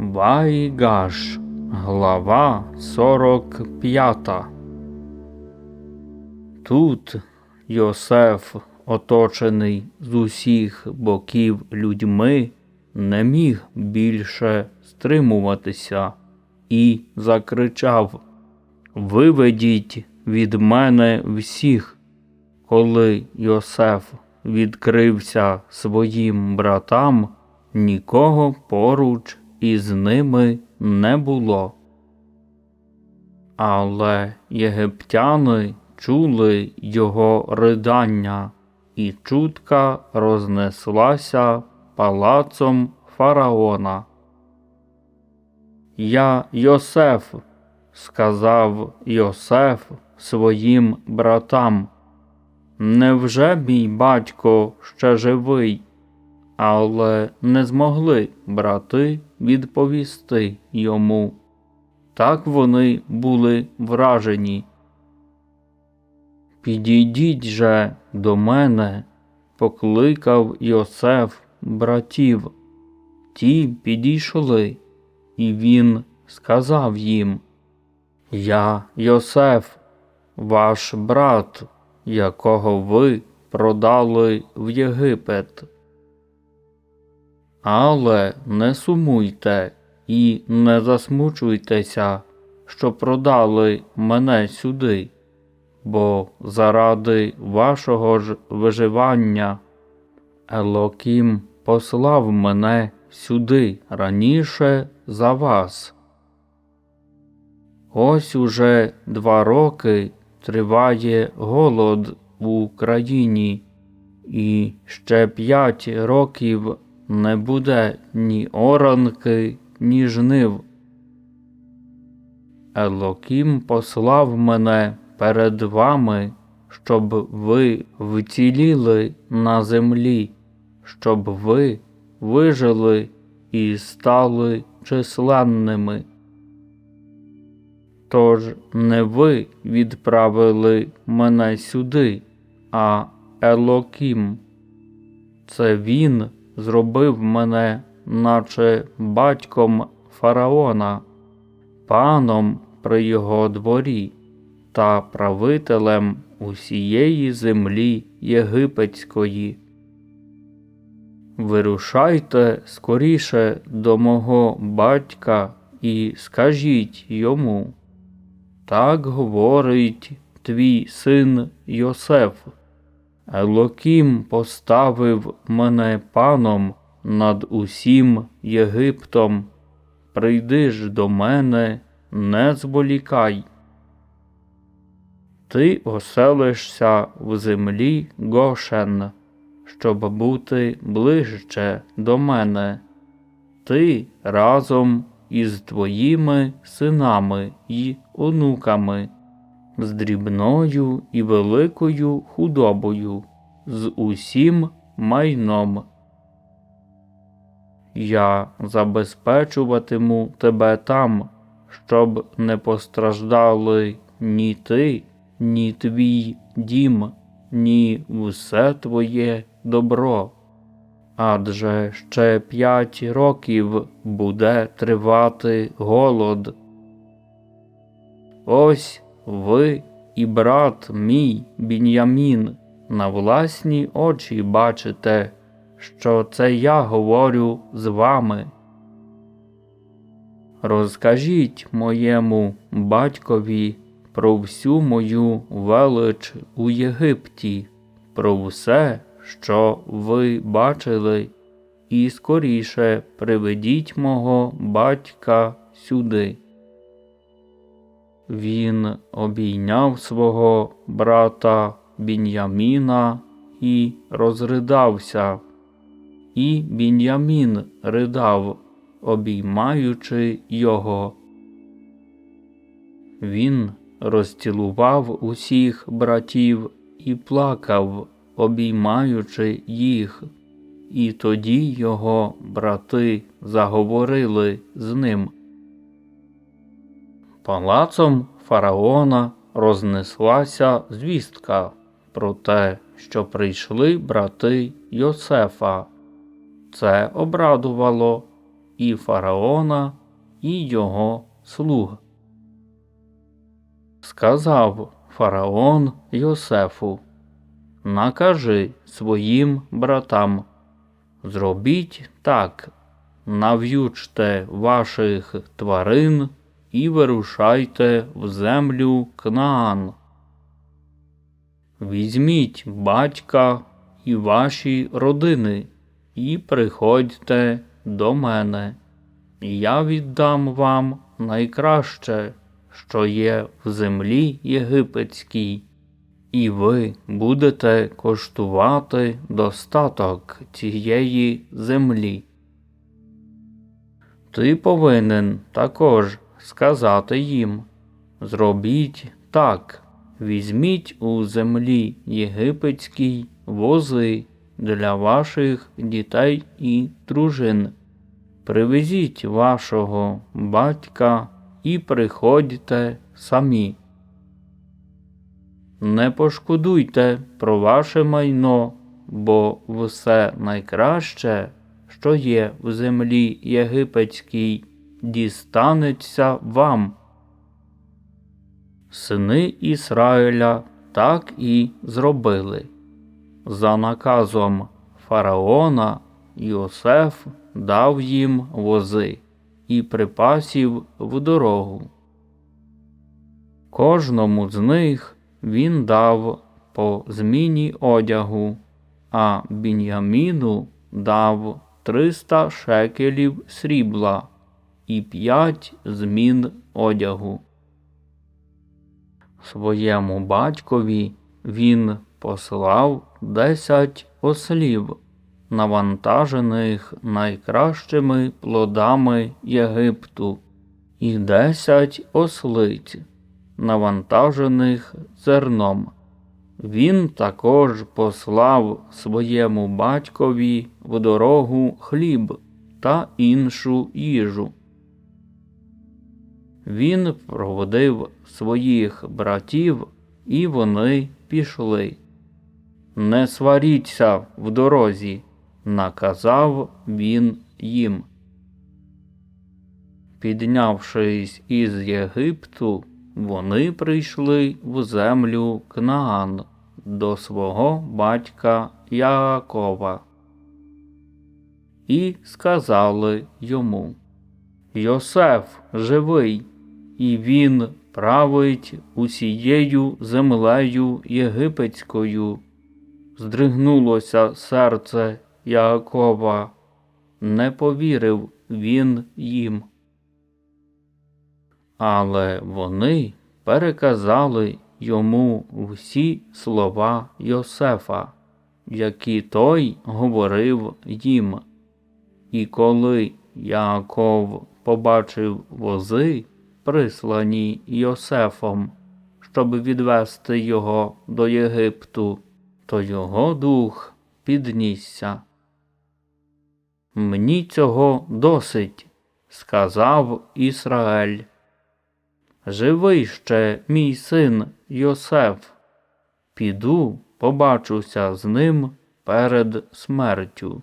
Вайгаш, глава 45. Тут Йосеф, оточений з усіх боків людьми, не міг більше стримуватися і закричав Виведіть від мене всіх. Коли Йосеф відкрився своїм братам, нікого поруч із ними не було. Але єгиптяни чули його ридання, і чутка рознеслася палацом фараона. Я Йосеф, сказав Йосеф своїм братам. Невже мій батько ще живий? Але не змогли брати відповісти йому. Так вони були вражені. Підійдіть же до мене, покликав Йосеф братів. Ті підійшли, і він сказав їм Я Йосеф, ваш брат, якого ви продали в Єгипет. Але не сумуйте і не засмучуйтеся, що продали мене сюди, бо заради вашого ж виживання Елокім послав мене сюди раніше за вас. Ось уже два роки триває голод в Україні, і ще п'ять років не буде ні оранки, ні жнив. Елокім послав мене перед вами, щоб ви вціліли на землі, щоб ви вижили і стали численними. Тож не ви відправили мене сюди, а Елокім. Це він зробив мене, наче батьком фараона, паном при його дворі та правителем усієї землі єгипетської. Вирушайте скоріше до мого батька і скажіть йому. Так говорить твій син Йосеф. Елокім поставив мене паном над усім Єгиптом. Прийди ж до мене, не зволікай. Ти оселишся в землі Гошен, щоб бути ближче до мене. Ти разом із твоїми синами і онуками, з дрібною і великою худобою, з усім майном. Я забезпечуватиму тебе там, щоб не постраждали ні ти, ні твій дім, ні все твоє добро адже ще п'ять років буде тривати голод. Ось ви і брат мій Бін'ямін на власні очі бачите, що це я говорю з вами. Розкажіть моєму батькові про всю мою велич у Єгипті, про все, що ви бачили, і скоріше приведіть мого батька сюди. Він обійняв свого брата Бін'яміна і розридався, і Бін'ямін ридав, обіймаючи його. Він розцілував усіх братів і плакав обіймаючи їх, і тоді його брати заговорили з ним. Палацом фараона рознеслася звістка про те, що прийшли брати Йосефа. Це обрадувало, і фараона, і його слуг. Сказав фараон Йосефу: Накажи своїм братам, зробіть так, нав'ючте ваших тварин і вирушайте в землю Кнаан. Візьміть батька і ваші родини, і приходьте до мене. Я віддам вам найкраще, що є в землі єгипетській, і ви будете коштувати достаток цієї землі. Ти повинен також сказати їм Зробіть так, візьміть у землі єгипетській вози для ваших дітей і дружин. Привезіть вашого батька і приходьте самі. Не пошкодуйте про ваше майно, бо все найкраще, що є в землі єгипетській, дістанеться вам. Сини Ісраїля так і зробили. За наказом фараона Йосеф дав їм вози і припасів в дорогу. Кожному з них він дав по зміні одягу, а Бін'яміну дав триста шекелів срібла і п'ять змін одягу. Своєму батькові він послав десять ослів, навантажених найкращими плодами Єгипту, і десять ослиць, навантажених зерном. Він також послав своєму батькові в дорогу хліб та іншу їжу. Він проводив своїх братів, і вони пішли. Не сваріться в дорозі, наказав він їм. Піднявшись із Єгипту, вони прийшли в землю Кнаан до свого батька Яакова. І сказали йому Йосеф живий, і він править усією землею єгипетською. Здригнулося серце Яакова, не повірив він їм. Але вони переказали йому всі слова Йосефа, які той говорив їм. І коли Яаков побачив вози, прислані Йосефом, щоб відвести його до Єгипту, то його дух піднісся. Мені цього досить, сказав Ісраель. Живий ще мій син Йосеф. Піду, побачуся з ним перед смертю.